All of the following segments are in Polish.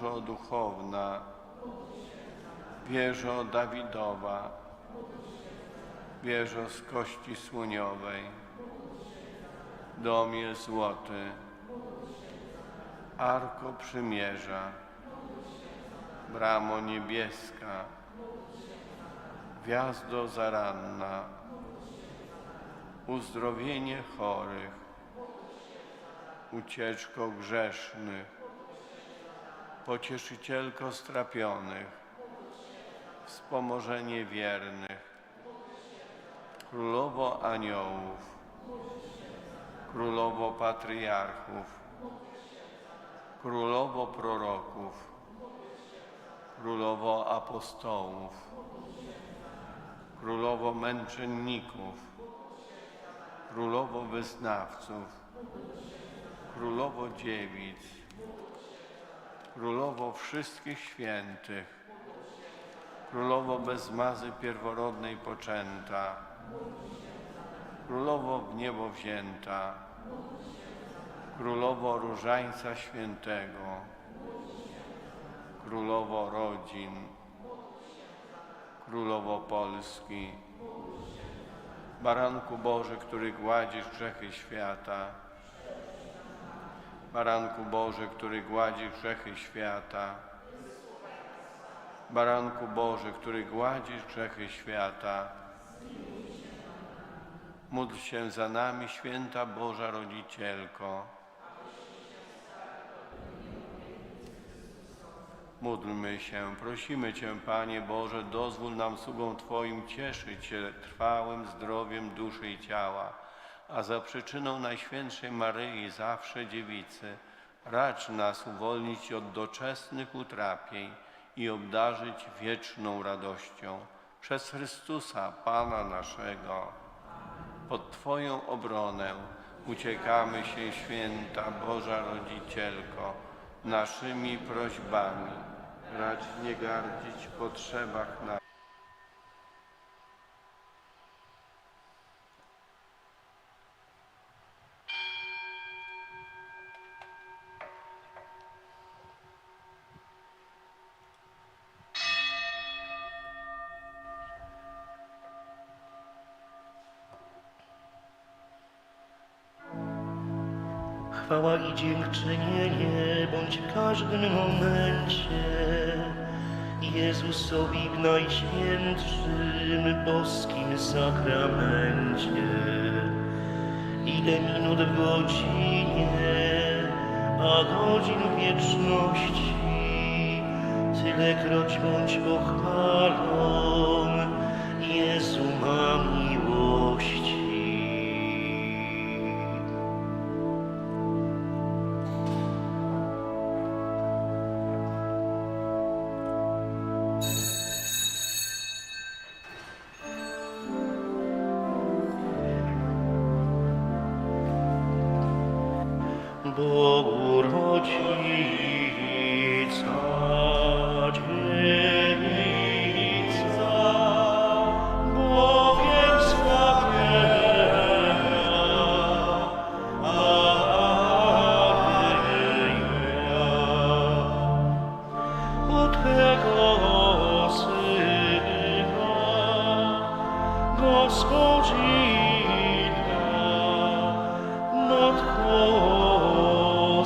Różo duchowna, wieżo Dawidowa, wieżo z kości słoniowej, domie złoty, arko przymierza, bramo niebieska, gwiazdo zaranna, uzdrowienie chorych, ucieczko grzesznych, pocieszycielko strapionych, wspomożenie wiernych, królowo aniołów, królowo patriarchów, królowo proroków, królowo apostołów, królowo męczenników, królowo wyznawców, królowo dziewic, królowo wszystkich świętych, królowo bez mazy pierworodnej poczęta, królowo w niebo wzięta, królowo różańca świętego, królowo rodzin, królowo Polski, baranku Boży, który gładzisz grzechy świata, baranku Boży, który gładzisz grzechy świata, baranku Boży, który gładzisz grzechy świata, Módl się za nami, święta Boża Rodzicielko. Módlmy się, prosimy Cię, Panie Boże, dozwól nam sługom Twoim cieszyć się trwałym zdrowiem duszy i ciała, a za przyczyną Najświętszej Maryi, zawsze Dziewicy, racz nas uwolnić od doczesnych utrapień i obdarzyć wieczną radością. Przez Chrystusa, Pana naszego. Pod Twoją obronę uciekamy się, święta Boża Rodzicielko, naszymi prośbami. Racz nie gardzić potrzebach na. Chwała i dziękczynienie bądź w każdym momencie Jezusowi w najświętszym boskim sakramencie. Ile minut w godzinie, a godzin wieczności, tylekroć bądź pochwalą, Jezu ma 보고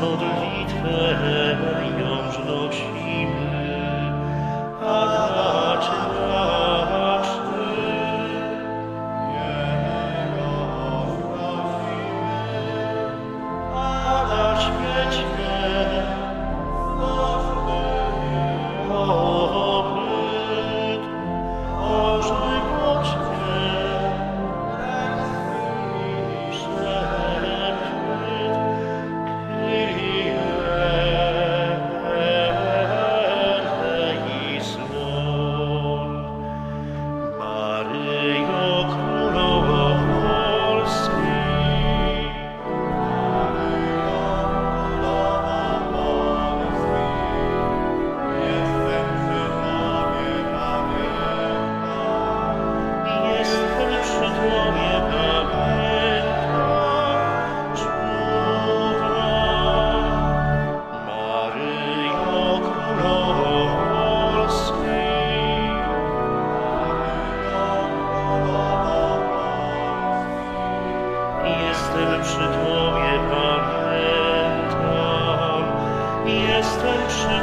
modlitwę ją wnosi. Jestem przy Tobie, pamiętam, jestem przy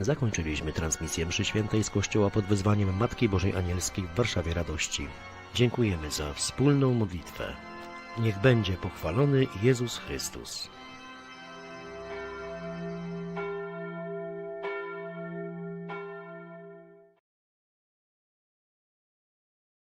Zakończyliśmy transmisję mszy świętej z kościoła pod wezwaniem Matki Bożej Anielskiej w Warszawie Radości. Dziękujemy za wspólną modlitwę. Niech będzie pochwalony Jezus Chrystus.